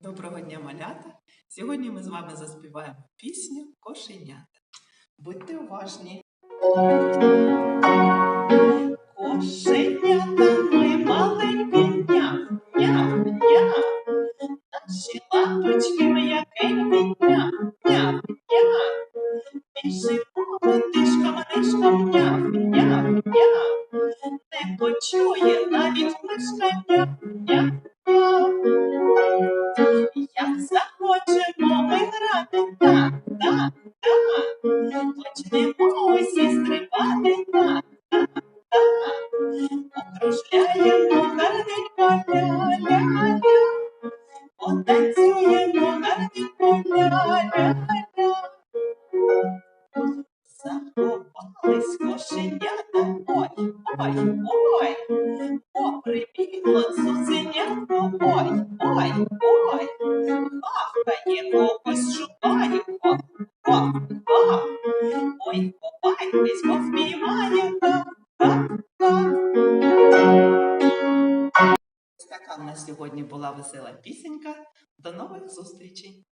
Доброго дня, малята! Сьогодні ми з вами заспіваємо пісню Кошенята. Будьте уважні. Кошенята ми маленькі няв, няв, няв. Наші лапочки м'якенькі няв, няв, няв. Біжимо тишком, нишком, няв, няв, няв. Не почує навіть мишка няв, няв, Як захочемо ми грати, так, так, так. Почнемо усі стрибати, так, так, так. Покружляємо гарненько, ля-ля-ля. Потанцюємо гарненько, ля-ля-ля. Заховались кошенята, ой, ой, ой. О, прибігло цуценятко, ой, ой, ой. Хахкає, когось шукає, хо, хо, хо. Ой, ховайтесь, бо впіймає, ха, ха. Ось Така в нас сьогодні була весела пісенька. До нових зустрічей!